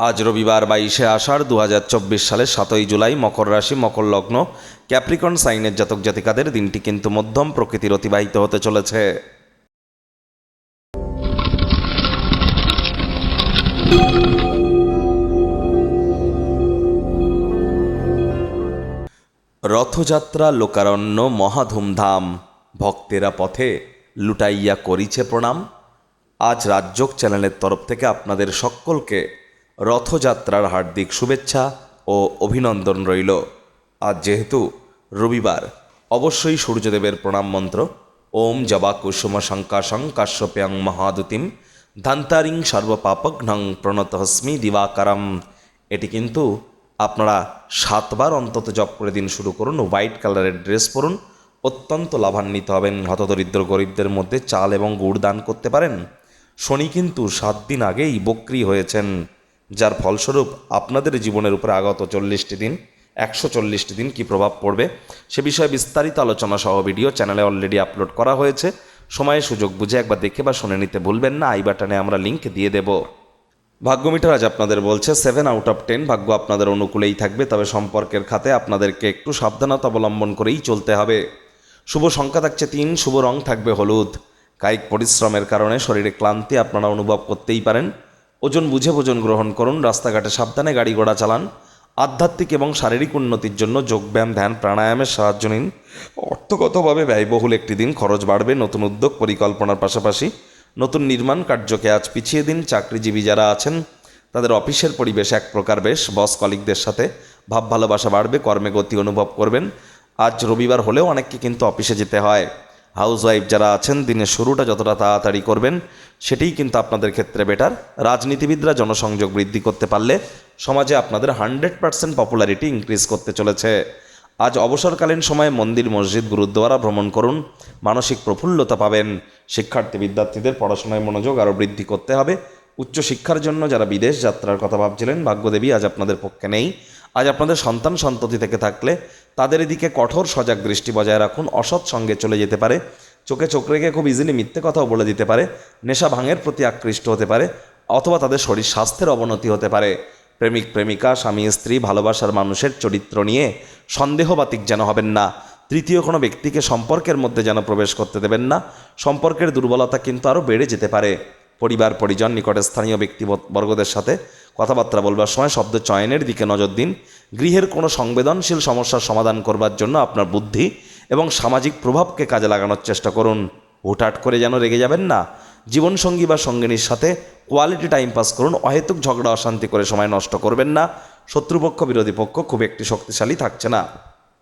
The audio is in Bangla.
আজ রবিবার বাইশে আষাঢ় দু হাজার চব্বিশ সালের সাতই জুলাই মকর রাশি, মকর লগ্ন। ক্যাপ্রিকন সাইনের জাতক জাতিকাদের দিনটি কিন্তু মধ্যম প্রকৃতির অতিবাহিত হতে চলেছে। রথযাত্রা, লোকারণ্য মহাধুমধাম ভক্তেরা পথে লুটাইয়া করিছে প্রণাম। আজ রাজ্যক চ্যানেলের তরফ থেকে আপনাদের সকলকে রথযাত্রার হার্দিক শুভেচ্ছা ও অভিনন্দন রইল। আজ যেহেতু রবিবার, অবশ্যই সূর্যদেবের প্রণাম মন্ত্র, ওম জবা কুসুম শঙ্কাশং কাশ্যপ্যাং মহাদুতিম, ধান্তারিং সর্বপাপঘ্নং প্রণতহস্মি দিবাকারম। এটি কিন্তু আপনারা সাতবার অন্তত জপ করে দিন শুরু করুন, হোয়াইট কালারের ড্রেস পরুন, অত্যন্ত লাভান্বিত হবেন হতদরিদ্র গরিবদের মধ্যে চাল এবং গুড় দান করতে পারেন। শনি কিন্তু সাত দিন আগেই বক্রি হয়েছেন। যার ফলস্বরূপ আপনাদের জীবনের উপরে আগত চল্লিশটি দিন, একশো চল্লিশটি দিন কী প্রভাব পড়বে? সে বিষয়ে বিস্তারিত আলোচনা সহ ভিডিও চ্যানেলে অলরেডি আপলোড করা হয়েছে। সময়ে সুযোগ বুঝে একবার দেখে বা শুনে নিতে ভুলবেন না। আই বাটনে আমরা লিঙ্ক দিয়ে দেব। ভাগ্যমিটার আজ আপনাদের বলছে সেভেন আউট অফ টেন ভাগ্য আপনাদের অনুকূলেই থাকবে, তবে সম্পর্কের খাতে আপনাদেরকে একটু সাবধানতা অবলম্বন করেই চলতে হবে। শুভ সংখ্যা থাকছে তিন, শুভ রং থাকবে হলুদ। কায়িক পরিশ্রমের কারণে শরীরে ক্লান্তি আপনারা অনুভব করতেই পারেন। ওজন বুঝে ভোজন গ্রহণ করুন, রাস্তাঘাটে সাবধানে গাড়ি ঘোড়া চালান, আধ্যাত্মিক এবং শারীরিক উন্নতির জন্য যোগব্যায়াম ধ্যান, প্রাণায়ামের সাহায্য নিন। অর্থগতভাবে ব্যয়বহুল একটি দিন, খরচ বাড়বে, নতুন উদ্যোগ পরিকল্পনার পাশাপাশি নতুন নির্মাণ কার্যকে আজ পিছিয়ে দিন চাকরিজীবী যারা আছেন, তাদের অফিসের পরিবেশ এক প্রকার বেশ, বস কলিকদের সাথে ভাব ভালোবাসা বাড়বে, কর্মে গতি অনুভব করবেন। আজ রবিবার হলেও অনেককে কিন্তু অফিসে যেতে হয়। হাউস ওয়াইফ যারা আছেন, দিনের শুরুটা যতটা তাড়াতাড়ি করবেন, সেটাই কিন্তু আপনাদের ক্ষেত্রে বেটার রাজনীতিবিদরা জনসংযোগ বৃদ্ধি করতে পারলে সমাজে আপনাদের হান্ড্রেড পার্সেন্ট পপুলারিটি ইনক্রিজ করতে চলেছে। আজ অবসরকালীন সময়ে মন্দির, মসজিদ, গুরুদ্বারা ভ্রমণ করুন, মানসিক প্রফুল্লতা পাবেন। শিক্ষার্থী, বিদ্যার্থীদের পড়াশোনায় মনোযোগ আরও বৃদ্ধি করতে হবে। উচ্চশিক্ষার জন্য যারা বিদেশ যাত্রার কথা ভাবছিলেন, ভাগ্যদেবী আজ আপনাদের পক্ষে নেই। আজ আপনাদের সন্তান সন্ততি থেকে থাকলে তাদের এদিকে কঠোর সজাগ দৃষ্টি বজায় রাখুন, অসৎ সঙ্গে চলে যেতে পারে, চোখে চোখ রেখে খুব ইজিলি মিথ্যে কথাও বলে দিতে পারে, নেশা ভাঙের প্রতি আকৃষ্ট হতে পারে, অথবা তাদের শরীর স্বাস্থ্যের অবনতি হতে পারে। প্রেমিক, প্রেমিকা, স্বামী, স্ত্রী ভালোবাসার মানুষের চরিত্র নিয়ে সন্দেহবাতিক যেন হবেন না। তৃতীয় কোনো ব্যক্তিকে সম্পর্কের মধ্যে যেন প্রবেশ করতে দেবেন না। সম্পর্কের দুর্বলতা কিন্তু আরও বেড়ে যেতে পারে। পরিবার, পরিজন নিকটে স্থানীয় ব্যক্তিবর্গদের সাথে কথাবার্তা বলবার সময় শব্দ চয়নের দিকে নজর দিন। গৃহের কোনো সংবেদনশীল সমস্যার সমাধান করবার জন্য আপনার বুদ্ধি এবং সামাজিক প্রভাবকে কাজে লাগানোর চেষ্টা করুন। হুটহাট করে যেন রেগে যাবেন না। জীবনসঙ্গী বা সঙ্গিনীর সাথে কোয়ালিটি টাইম পাস করুন। অহেতুক ঝগড়া, অশান্তি করে সময় নষ্ট করবেন না। শত্রুপক্ষ, বিরোধী পক্ষ খুব একটি শক্তিশালী থাকছে না।